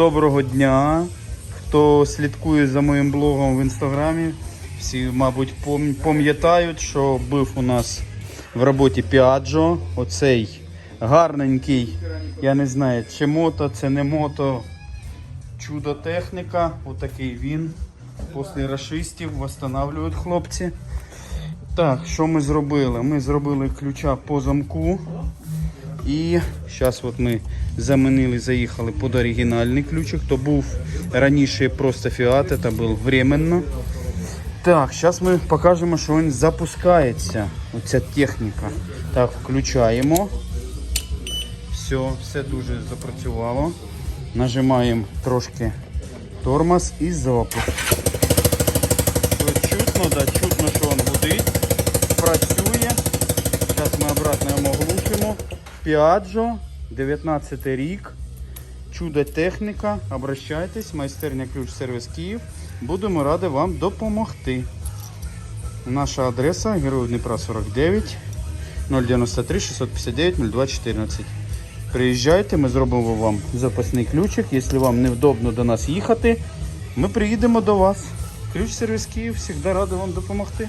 доброго дня. Хто слідкує за моїм блогом в інстаграмі, всі, мабуть, пам'ятають, що був у нас в роботі Piaggio. Оцей гарненький, я не знаю, чи мото, це не мото. Чудо техніка. Отакий він. Після рашистів встановлюють хлопці. Так, що ми зробили? Ми зробили ключа по замку. І зараз от ми замінили, заїхали під оригінальний ключик. То був раніше просто фіат, це був временно. Так, зараз ми покажемо, що він запускається. Оця техніка. Так, включаємо. Все, все дуже запрацювало. Нажимаємо трошки тормоз і запуск. Чутно, да, чутно, що він гудить. Працює. Зараз ми обратно йому глушимо. Piaggio, 19 рік. Чудо техніка. Обращайтесь, майстерня ключ сервіс Київ. Будемо раді вам допомогти. Наша адреса Герой Дніпра 49 093 659 0214. Приїжджайте, ми зробимо вам запасний ключик. Якщо вам невдобно до нас їхати, ми приїдемо до вас. Ключ сервіс Київ завжди радий вам допомогти.